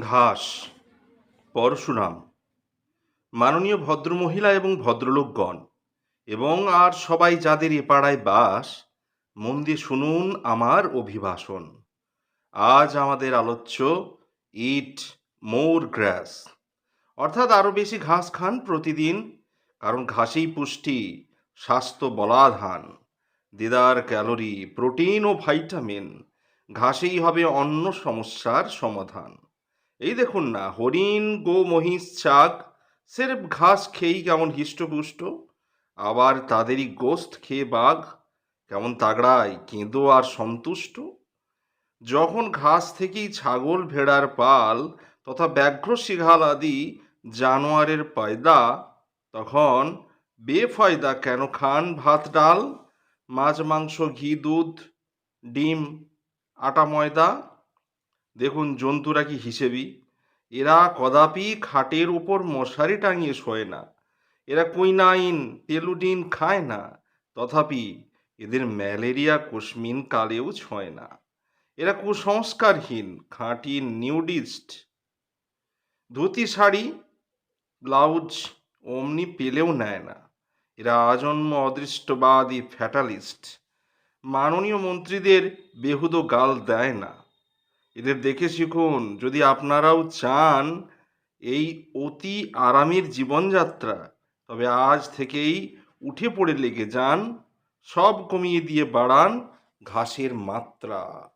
ঘাস, পরশুরাম। মাননীয় ভদ্রমহিলা এবং ভদ্রলোকগণ, এবং আর সবাই যাদের এ পাড়ায় বাস, মন দিয়ে শুনুন আমার অভিভাষণ। আজ আমাদের আলোচ্য ইট, মোর গ্রাস। অর্থাৎ আরও বেশি ঘাস খান প্রতিদিন, কারণ ঘাসেই পুষ্টি, স্বাস্থ্য বলাধান। দেদার ক্যালোরি, প্রোটিন ও ভাইটামিন, ঘাসেই হবে অন্য সমস্যার সমাধান। এই দেখুন না, হরিণ, গো, মহিষ ছাগ সেরেফ ঘাস খেয়েই কেমন হৃষ্টপুষ্ট। আবার তাদেরই গোস্ত খেয়ে বাঘ, কেমন তাগড়ায় কেঁদো আর সন্তুষ্ট। যখন ঘাস থেকেই ছাগল ভেড়ার পাল তথা ব্যাঘ্র শিঘাল আদি জানোয়ারের পয়দা, তখন বেফয়দা কেন খান ভাত, ডাল, মাছ, মাংস, ঘি, দুধ, ডিম, আটা, ময়দা? দেখুন জন্তুরা কি হিসেবি? এরা কদাপি খাটের উপর মশারি টাঙিয়ে শোয় না। এরা কুইনাইন টেলুডিন খায় না। তথাপি এদের ম্যালেরিয়া কুসমিন কালেও ছয় না। এরা কুসংস্কারহীন, খাঁটি, নিউডিস্ট। ধুতি, শাড়ি, ব্লাউজ অমনি পেলেও নেয় না। এরা আজন্ম অদৃষ্টবাদী ফ্যাটালিস্ট। মাননীয় মন্ত্রীদের বেহুদো গাল দেয় না। এদের দেখে শিখুন, যদি আপনারাও চান এই অতি আরামের জীবনযাত্রা, তবে আজ থেকেই উঠে পড়ে লেগে যান, সব কমিয়ে দিয়ে বাড়ান ঘাসের মাত্রা।